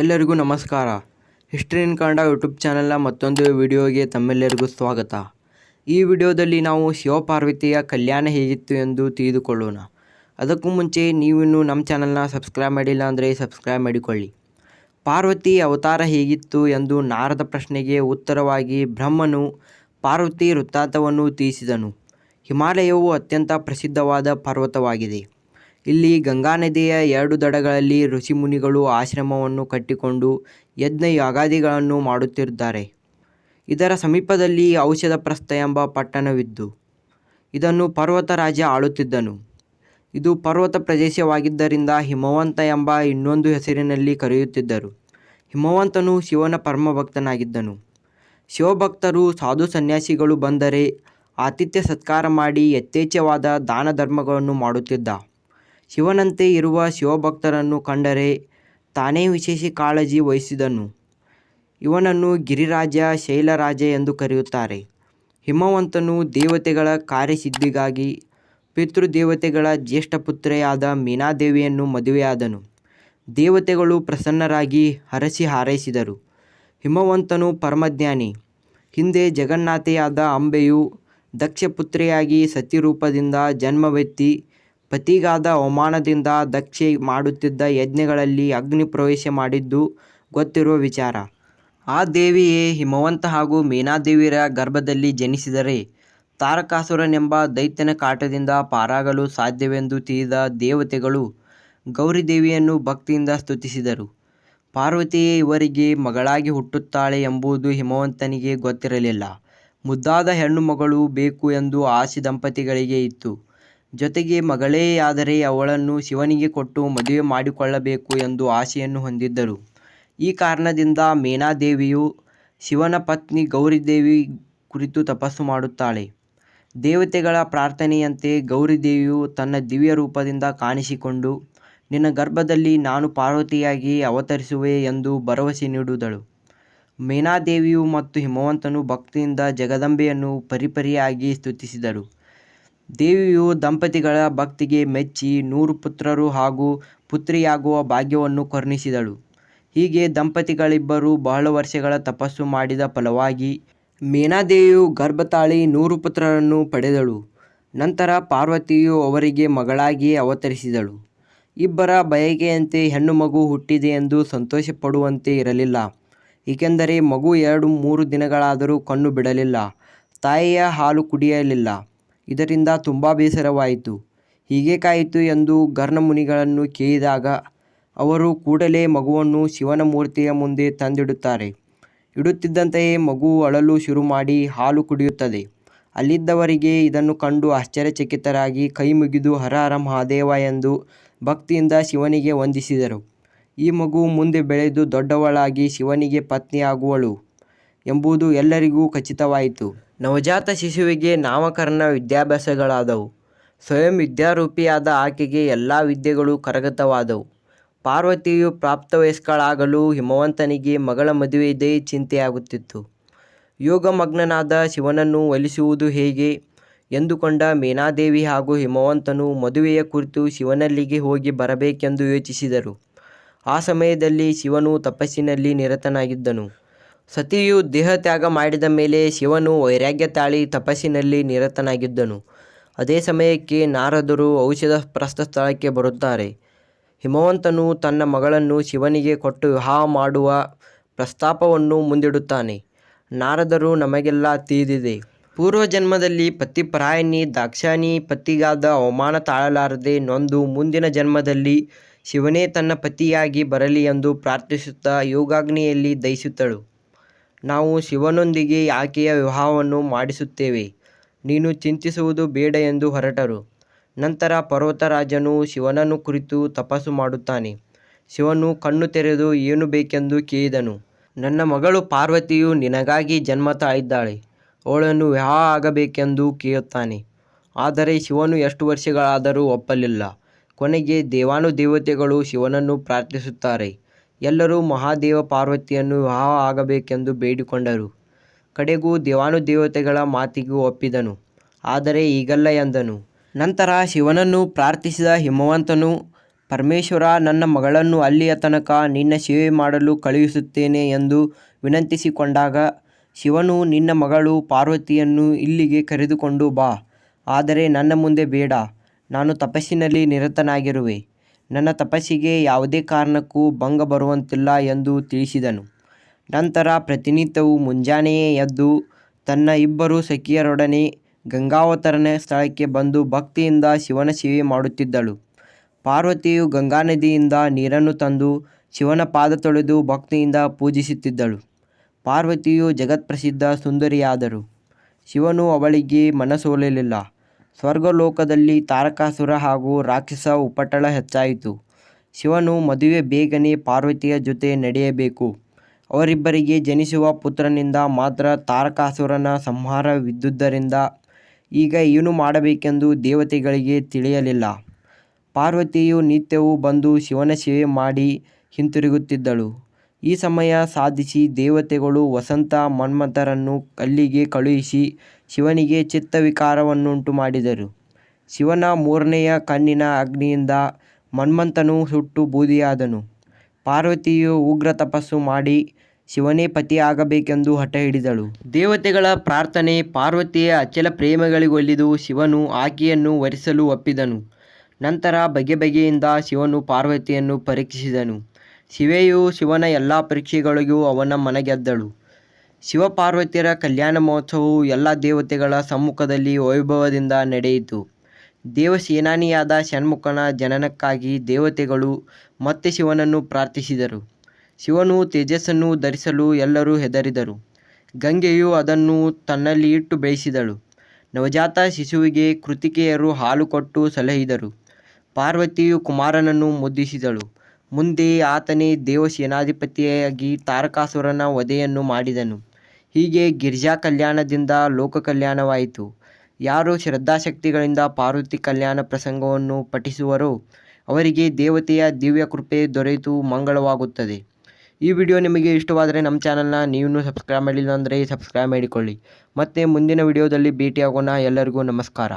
ಎಲ್ಲರಿಗೂ ನಮಸ್ಕಾರ. History in Kannada YouTube ಚಾನಲ್ನ ಮತ್ತೊಂದು ವಿಡಿಯೋಗೆ ತಮ್ಮೆಲ್ಲರಿಗೂ ಸ್ವಾಗತ. ಈ ವಿಡಿಯೋದಲ್ಲಿ ನಾವು ಶಿವಪಾರ್ವತಿಯ ಕಲ್ಯಾಣ ಹೇಗಿತ್ತು ಎಂದು ತಿಳಿದುಕೊಳ್ಳೋಣ. ಅದಕ್ಕೂ ಮುಂಚೆ ನೀವಿನ್ನೂ ನಮ್ಮ ಚಾನಲ್ನ ಸಬ್ಸ್ಕ್ರೈಬ್ ಮಾಡಿಲ್ಲ ಅಂದರೆ ಸಬ್ಸ್ಕ್ರೈಬ್ ಮಾಡಿಕೊಳ್ಳಿ. ಪಾರ್ವತಿ ಅವತಾರ ಹೇಗಿತ್ತು ಎಂದು ನಾರದ ಪ್ರಶ್ನೆಗೆ ಉತ್ತರವಾಗಿ ಬ್ರಹ್ಮನು ಪಾರ್ವತಿ ವೃತ್ತಾಂತವನ್ನು ತಿಳಿಸಿದನು. ಹಿಮಾಲಯವು ಅತ್ಯಂತ ಪ್ರಸಿದ್ಧವಾದ ಪರ್ವತವಾಗಿದೆ. ಇಲ್ಲಿ ಗಂಗಾ ನದಿಯ ಎರಡು ದಡಗಳಲ್ಲಿ ಋಷಿಮುನಿಗಳು ಆಶ್ರಮವನ್ನು ಕಟ್ಟಿಕೊಂಡು ಯಜ್ಞ ಯಾಗಾದಿಗಳನ್ನು ಮಾಡುತ್ತಿದ್ದಾರೆ. ಇದರ ಸಮೀಪದಲ್ಲಿ ಔಷಧಪ್ರಸ್ಥ ಎಂಬ ಪಟ್ಟಣವಿದ್ದು, ಇದನ್ನು ಪರ್ವತ ರಾಜ ಆಳುತ್ತಿದ್ದನು. ಇದು ಪರ್ವತ ಪ್ರದೇಶವಾಗಿದ್ದರಿಂದ ಹಿಮವಂತ ಎಂಬ ಇನ್ನೊಂದು ಹೆಸರಿನಲ್ಲಿ ಕರೆಯುತ್ತಿದ್ದರು. ಹಿಮವಂತನು ಶಿವನ ಪರಮಭಕ್ತನಾಗಿದ್ದನು. ಶಿವಭಕ್ತರು ಸಾಧು ಸನ್ಯಾಸಿಗಳು ಬಂದರೆ ಆತಿಥ್ಯ ಸತ್ಕಾರ ಮಾಡಿ ಯಥೇಚ್ಛವಾದ ದಾನ ಧರ್ಮಗಳನ್ನು ಮಾಡುತ್ತಿದ್ದ. ಶಿವನಂತೆ ಇರುವ ಶಿವಭಕ್ತರನ್ನು ಕಂಡರೆ ತಾನೇ ವಿಶೇಷ ಕಾಳಜಿ ವಹಿಸಿದನು. ಇವನನ್ನು ಗಿರಿರಾಜ ಶೈಲರಾಜ ಎಂದು ಕರೆಯುತ್ತಾರೆ. ಹಿಮವಂತನು ದೇವತೆಗಳ ಕಾರ್ಯಸಿದ್ಧಿಗಾಗಿ ಪಿತೃದೇವತೆಗಳ ಜ್ಯೇಷ್ಠ ಪುತ್ರೆಯಾದ ಮೀನಾದೇವಿಯನ್ನು ಮದುವೆಯಾದನು. ದೇವತೆಗಳು ಪ್ರಸನ್ನರಾಗಿ ಹರಸಿ ಹಾರೈಸಿದರು. ಹಿಮವಂತನು ಪರಮಜ್ಞಾನಿ. ಹಿಂದೆ ಜಗನ್ನಾಥೆಯಾದ ಅಂಬೆಯು ದಕ್ಷಪುತ್ರಿಯಾಗಿ ಸತಿರೂಪದಿಂದ ಜನ್ಮವೆತ್ತಿ ಪತಿಗಾದ ಅವಮಾನದಿಂದ ದಕ್ಷೆ ಮಾಡುತ್ತಿದ್ದ ಯಜ್ಞಗಳಲ್ಲಿ ಅಗ್ನಿ ಪ್ರವೇಶ ಮಾಡಿದ್ದು ಗೊತ್ತಿರುವ ವಿಚಾರ. ಆ ದೇವಿಯೇ ಹಿಮವಂತ ಹಾಗೂ ಮೀನಾದೇವಿಯರ ಗರ್ಭದಲ್ಲಿ ಜನಿಸಿದರೆ ತಾರಕಾಸುರನೆಂಬ ದೈತ್ಯನ ಕಾಟದಿಂದ ಪಾರಾಗಲು ಸಾಧ್ಯವೆಂದು ತಿಳಿದ ದೇವತೆಗಳು ಗೌರಿದೇವಿಯನ್ನು ಭಕ್ತಿಯಿಂದ ಸ್ತುತಿಸಿದರು. ಪಾರ್ವತಿಯೇ ಇವರಿಗೆ ಮಗಳಾಗಿ ಹುಟ್ಟುತ್ತಾಳೆ ಎಂಬುದು ಹಿಮವಂತನಿಗೆ ಗೊತ್ತಿರಲಿಲ್ಲ. ಮುದ್ದಾದ ಹೆಣ್ಣು ಮಗಳು ಬೇಕು ಎಂದು ಆಸೆ ದಂಪತಿಗಳಿಗೆ ಇತ್ತು. ಜೊತೆಗೆ ಮಗಳೇ ಆದರೆ ಅವಳನ್ನು ಶಿವನಿಗೆ ಕೊಟ್ಟು ಮದುವೆ ಮಾಡಿಕೊಳ್ಳಬೇಕು ಎಂದು ಆಸೆಯನ್ನು ಹೊಂದಿದ್ದರು. ಈ ಕಾರಣದಿಂದ ಮೇನಾದೇವಿಯು ಶಿವನ ಪತ್ನಿ ಗೌರಿದೇವಿ ಕುರಿತು ತಪಸ್ಸು ಮಾಡುತ್ತಾಳೆ. ದೇವತೆಗಳ ಪ್ರಾರ್ಥನೆಯಂತೆ ಗೌರಿದೇವಿಯು ತನ್ನ ದಿವ್ಯ ರೂಪದಿಂದ ಕಾಣಿಸಿಕೊಂಡು, ನಿನ್ನ ಗರ್ಭದಲ್ಲಿ ನಾನು ಪಾರ್ವತಿಯಾಗಿ ಅವತರಿಸುವೆ ಎಂದು ಭರವಸೆ ನೀಡುವುದಳು ಮೇನಾದೇವಿಯು ಮತ್ತು ಹಿಮವಂತನು ಭಕ್ತಿಯಿಂದ ಜಗದಂಬೆಯನ್ನು ಪರಿಪರಿಯಾಗಿ ಸ್ತುತಿಸಿದರು. ದೇವಿಯು ದಂಪತಿಗಳ ಭಕ್ತಿಗೆ ಮೆಚ್ಚಿ ನೂರು ಪುತ್ರರು ಹಾಗೂ ಪುತ್ರಿಯಾಗುವ ಭಾಗ್ಯವನ್ನು ಕರುಣಿಸಿದಳು. ಹೀಗೆ ದಂಪತಿಗಳಿಬ್ಬರು ಬಹಳ ವರ್ಷಗಳ ತಪಸ್ಸು ಮಾಡಿದ ಫಲವಾಗಿ ಮೇನಾದೇವಿಯು ಗರ್ಭತಾಳಿ ನೂರು ಪುತ್ರರನ್ನು ಪಡೆದಳು. ನಂತರ ಪಾರ್ವತಿಯು ಅವರಿಗೆ ಮಗಳಾಗಿ ಅವತರಿಸಿದಳು. ಇಬ್ಬರ ಬಯಕೆಯಂತೆ ಹೆಣ್ಣು ಮಗು ಹುಟ್ಟಿದೆ ಎಂದು ಸಂತೋಷ ಪಡುವಂತೆ ಇರಲಿಲ್ಲ. ಏಕೆಂದರೆ ಮಗು ಎರಡು ಮೂರು ದಿನಗಳಾದರೂ ಕಣ್ಣು ಬಿಡಲಿಲ್ಲ. ತಾಯಿಯ ಹಾಲು ಕುಡಿಯಲಿಲ್ಲ. ಇದರಿಂದ ತುಂಬ ಬೇಸರವಾಯಿತು. ಹೀಗೇಕಾಯಿತು ಎಂದು ಗರ್ಣಮುನಿಗಳನ್ನು ಕೇಳಿದಾಗ ಅವರು ಕೂಡಲೇ ಮಗುವನ್ನು ಶಿವನ ಮೂರ್ತಿಯ ಮುಂದೆ ತಂದಿಡುತ್ತಾರೆ. ಇಡುತ್ತಿದ್ದಂತೆಯೇ ಮಗು ಅಳಲು ಶುರು ಮಾಡಿ ಹಾಲು ಕುಡಿಯುತ್ತದೆ. ಅಲ್ಲಿದ್ದವರಿಗೆ ಇದನ್ನು ಕಂಡು ಆಶ್ಚರ್ಯಚಕಿತರಾಗಿ ಕೈ ಮುಗಿದು ಹರ ಹರ ಮಹಾದೇವ ಎಂದು ಭಕ್ತಿಯಿಂದ ಶಿವನಿಗೆ ವಂದಿಸಿದರು. ಈ ಮಗು ಮುಂದೆ ಬೆಳೆದು ದೊಡ್ಡವಳಾಗಿ ಶಿವನಿಗೆ ಪತ್ನಿಯಾಗುವಳು ಎಂಬುದು ಎಲ್ಲರಿಗೂ ಖಚಿತವಾಯಿತು. ನವಜಾತ ಶಿಶುವಿಗೆ ನಾಮಕರಣ ವಿದ್ಯಾಭ್ಯಾಸಗಳಾದವು. ಸ್ವಯಂ ವಿದ್ಯಾರೂಪಿಯಾದ ಆಕೆಗೆ ಎಲ್ಲ ವಿದ್ಯೆಗಳು ಕರಗತವಾದವು. ಪಾರ್ವತಿಯು ಪ್ರಾಪ್ತವಯಸ್ಕಳಾಗಲು ಹಿಮವಂತನಿಗೆ ಮಗಳ ಮದುವೆಯದೇ ಚಿಂತೆಯಾಗುತ್ತಿತ್ತು. ಯೋಗಮಗ್ನನಾದ ಶಿವನನ್ನು ಒಲಿಸುವುದು ಹೇಗೆ? ಎಂದುಕೊಂಡ ಮೇನಾದೇವಿ ಹಾಗೂ ಹಿಮವಂತನು ಮದುವೆಯ ಕುರಿತು ಶಿವನಲ್ಲಿಗೆ ಹೋಗಿ ಬರಬೇಕೆಂದು ಯೋಚಿಸಿದರು. ಆ ಸಮಯದಲ್ಲಿ ಶಿವನು ತಪಸ್ಸಿನಲ್ಲಿ ನಿರತನಾಗಿದ್ದನು. ಸತಿಯು ದೇಹತ್ಯಾಗ ಮಾಡಿದ ಮೇಲೆ ಶಿವನು ವೈರಾಗ್ಯ ತಾಳಿ ತಪಸ್ಸಿನಲ್ಲಿ ನಿರತನಾಗಿದ್ದನು. ಅದೇ ಸಮಯಕ್ಕೆ ನಾರದರು ಔಷಧ ಪ್ರಸ್ಥ ಸ್ಥಳಕ್ಕೆ ಬರುತ್ತಾರೆ. ಹಿಮವಂತನು ತನ್ನ ಮಗಳನ್ನು ಶಿವನಿಗೆ ಕೊಟ್ಟು ವಿವಾಹ ಮಾಡುವ ಪ್ರಸ್ತಾಪವನ್ನು ಮುಂದಿಡುತ್ತಾನೆ. ನಾರದರು ನಮಗೆಲ್ಲ ತಿಳಿದಿದೆ. ಪೂರ್ವಜನ್ಮದಲ್ಲಿ ಪತಿಪರಾಯಣಿ ದಾಕ್ಷಾಣಿ ಪತಿಗಾದ ಅವಮಾನ ತಾಳಲಾರದೆ ನೊಂದು ಮುಂದಿನ ಜನ್ಮದಲ್ಲಿ ಶಿವನೇ ತನ್ನ ಪತಿಯಾಗಿ ಬರಲಿ ಎಂದು ಪ್ರಾರ್ಥಿಸುತ್ತಾ ಯೋಗಾಗ್ನಿಯಲ್ಲಿ ದಹಿಸುತ್ತಳು. ನಾವು ಶಿವನೊಂದಿಗೆ ಆಕೆಯ ವಿವಾಹವನ್ನು ಮಾಡಿಸುತ್ತೇವೆ. ನೀನು ಚಿಂತಿಸುವುದು ಬೇಡ ಎಂದು ಹೊರಟರು. ನಂತರ ಪರ್ವತರಾಜನು ಶಿವನನ್ನು ಕುರಿತು ತಪಸ್ಸು ಮಾಡುತ್ತಾನೆ. ಶಿವನು ಕಣ್ಣು ತೆರೆದು ಏನು ಬೇಕೆಂದು ಕೇಳಿದನು. ನನ್ನ ಮಗಳು ಪಾರ್ವತಿಯು ನಿನಗಾಗಿ ಜನ್ಮ ತಾಳಿದ್ದಾಳೆ. ಅವಳನ್ನು ವಿವಾಹ ಆಗಬೇಕೆಂದು ಕೇಳುತ್ತಾನೆ. ಆದರೆ ಶಿವನು ಎಷ್ಟು ವರ್ಷಗಳಾದರೂ ಒಪ್ಪಲಿಲ್ಲ. ಕೊನೆಗೆ ದೇವಾನುದೇವತೆಗಳು ಶಿವನನ್ನು ಪ್ರಾರ್ಥಿಸುತ್ತಾರೆ. ಎಲ್ಲರೂ ಮಹಾದೇವ ಪಾರ್ವತಿಯನ್ನು ವಿವಾಹ ಆಗಬೇಕೆಂದು ಬೇಡಿಕೊಂಡರು. ಕಡೆಗೂ ದೇವಾನುದೇವತೆಗಳ ಮಾತಿಗೂ ಒಪ್ಪಿದನು. ಆದರೆ ಈಗಲ್ಲ ಎಂದನು. ನಂತರ ಶಿವನನ್ನು ಪ್ರಾರ್ಥಿಸಿದ ಹಿಮವಂತನು, ಪರಮೇಶ್ವರ, ನನ್ನ ಮಗಳನ್ನು ಅಲ್ಲಿಯ ತನಕ ನಿನ್ನ ಸೇವೆ ಮಾಡಲು ಕಳುಹಿಸುತ್ತೇನೆ ಎಂದು ವಿನಂತಿಸಿಕೊಂಡಾಗ, ಶಿವನು, ನಿನ್ನ ಮಗಳು ಪಾರ್ವತಿಯನ್ನು ಇಲ್ಲಿಗೆ ಕರೆದುಕೊಂಡು ಬಾ. ಆದರೆ ನನ್ನ ಮುಂದೆ ಬೇಡ. ನಾನು ತಪಸ್ಸಿನಲ್ಲಿ ನಿರತನಾಗಿರುವೆ. ನನ್ನ ತಪಸ್ಸಿಗೆ ಯಾವುದೇ ಕಾರಣಕ್ಕೂ ಭಂಗ ಬರುವಂತಿಲ್ಲ ಎಂದು ತಿಳಿಸಿದನು. ನಂತರ ಪ್ರತಿನಿತ್ಯವೂ ಮುಂಜಾನೆಯೇ ಎದ್ದು ತನ್ನ ಇಬ್ಬರು ಸಖಿಯರೊಡನೆ ಗಂಗಾವತರಣ ಸ್ಥಳಕ್ಕೆ ಬಂದು ಭಕ್ತಿಯಿಂದ ಶಿವನ ಸೇವೆ ಮಾಡುತ್ತಿದ್ದಳು. ಪಾರ್ವತಿಯು ಗಂಗಾ ನದಿಯಿಂದ ನೀರನ್ನು ತಂದು ಶಿವನ ಪಾದ ತೊಳೆದು ಭಕ್ತಿಯಿಂದ ಪೂಜಿಸುತ್ತಿದ್ದಳು. ಪಾರ್ವತಿಯು ಜಗತ್ಪ್ರಸಿದ್ಧ ಸುಂದರಿಯಾದರು. ಶಿವನು ಅವಳಿಗೆ ಮನಸೋಲಲಿಲ್ಲ. ಸ್ವರ್ಗಲೋಕದಲ್ಲಿ ತಾರಕಾಸುರ ಹಾಗೂ ರಾಕ್ಷಸ ಉಪಟಳ ಹೆಚ್ಚಾಯಿತು. ಶಿವನು ಮದುವೆ ಬೇಗನೆ ಪಾರ್ವತಿಯ ಜೊತೆ ನಡೆಯಬೇಕು. ಅವರಿಬ್ಬರಿಗೆ ಜನಿಸುವ ಪುತ್ರನಿಂದ ಮಾತ್ರ ತಾರಕಾಸುರನ ಸಂಹಾರವಿದ್ದುದರಿಂದ ಈಗ ಏನು ಮಾಡಬೇಕೆಂದು ದೇವತೆಗಳಿಗೆ ತಿಳಿಯಲಿಲ್ಲ. ಪಾರ್ವತಿಯು ನಿತ್ಯವೂ ಬಂದು ಶಿವನ ಸೇವೆ ಮಾಡಿ ಹಿಂತಿರುಗುತ್ತಿದ್ದಳು. ಈ ಸಮಯ ಸಾಧಿಸಿ ದೇವತೆಗಳು ವಸಂತ ಮನ್ಮಥರನ್ನು ಅಲ್ಲಿಗೆ ಕಳುಹಿಸಿ ಶಿವನಿಗೆ ಚಿತ್ತವಿಕಾರವನ್ನುಂಟು ಮಾಡಿದರು ಶಿವನ ಮೂರನೆಯ ಕಣ್ಣಿನ ಅಗ್ನಿಯಿಂದ ಮನ್ಮಥನು ಸುಟ್ಟು ಬೂದಿಯಾದನು. ಪಾರ್ವತಿಯು ಉಗ್ರ ತಪಸ್ಸು ಮಾಡಿ ಶಿವನೇ ಪತಿಯಾಗಬೇಕೆಂದು ಹಠ ಹಿಡಿದಳು. ದೇವತೆಗಳ ಪ್ರಾರ್ಥನೆ ಪಾರ್ವತಿಯ ಅಚಲ ಪ್ರೇಮಗಳಿಗೊಲಿದು ಶಿವನು ಆಕೆಯನ್ನು ವರಿಸಲು ಒಪ್ಪಿದನು. ನಂತರ ಬಗೆ ಬಗೆಯಿಂದ ಶಿವನು ಪಾರ್ವತಿಯನ್ನು ಪರೀಕ್ಷಿಸಿದನು. ಶಿವೆಯು ಶಿವನ ಎಲ್ಲ ಪರೀಕ್ಷೆಗಳಿಗೂ ಅವನ ಮನಗೆದ್ದಳು. ಶಿವಪಾರ್ವತಿಯರ ಕಲ್ಯಾಣ ಮಹೋತ್ಸವವು ಎಲ್ಲ ದೇವತೆಗಳ ಸಮ್ಮುಖದಲ್ಲಿ ವೈಭವದಿಂದ ನಡೆಯಿತು. ದೇವಸೇನಾನಿಯಾದ ಷಣ್ಮುಖನ ಜನನಕ್ಕಾಗಿ ದೇವತೆಗಳು ಮತ್ತೆ ಶಿವನನ್ನು ಪ್ರಾರ್ಥಿಸಿದರು. ಶಿವನು ತೇಜಸ್ಸನ್ನು ಧರಿಸಲು ಎಲ್ಲರೂ ಹೆದರಿದರು. ಗಂಗೆಯು ಅದನ್ನು ತನ್ನಲ್ಲಿ ಇಟ್ಟು ಬೆಳೆಸಿದಳು ನವಜಾತ ಶಿಶುವಿಗೆ ಕೃತಿಕೆಯರು ಹಾಲು ಕೊಟ್ಟು ಸಲಹಿದರು. ಪಾರ್ವತಿಯು ಕುಮಾರನನ್ನು ಮುದ್ದಿಸಿದಳು. ಮುಂದೆ ಆತನೇ ದೇವಸೇನಾಧಿಪತಿಯಾಗಿ ತಾರಕಾಸುರನ ವಧೆಯನ್ನು ಮಾಡಿದನು. ಹೀಗೆ ಗಿರಿಜಾ ಕಲ್ಯಾಣದಿಂದ ಲೋಕ ಕಲ್ಯಾಣವಾಯಿತು ಯಾರು ಶ್ರದ್ಧಾಶಕ್ತಿಗಳಿಂದ ಪಾರ್ವತಿ ಕಲ್ಯಾಣ ಪ್ರಸಂಗವನ್ನು ಪಠಿಸುವರೋ ಅವರಿಗೆ ದೇವತೆಯ ದಿವ್ಯ ಕೃಪೆ ದೊರೆತು ಮಂಗಳವಾಗುತ್ತದೆ. ಈ ವಿಡಿಯೋ ನಿಮಗೆ ಇಷ್ಟವಾದರೆ ನಮ್ಮ ಚಾನಲ್ನ ನೀವು ಸಬ್ಸ್ಕ್ರೈಬ್ ಮಾಡಿಲ್ಲ ಅಂದರೆ ಸಬ್ಸ್ಕ್ರೈಬ್ ಮಾಡಿಕೊಳ್ಳಿ. ಮತ್ತು ಮುಂದಿನ ವಿಡಿಯೋದಲ್ಲಿ ಭೇಟಿಯಾಗೋಣ. ಎಲ್ಲರಿಗೂ ನಮಸ್ಕಾರ.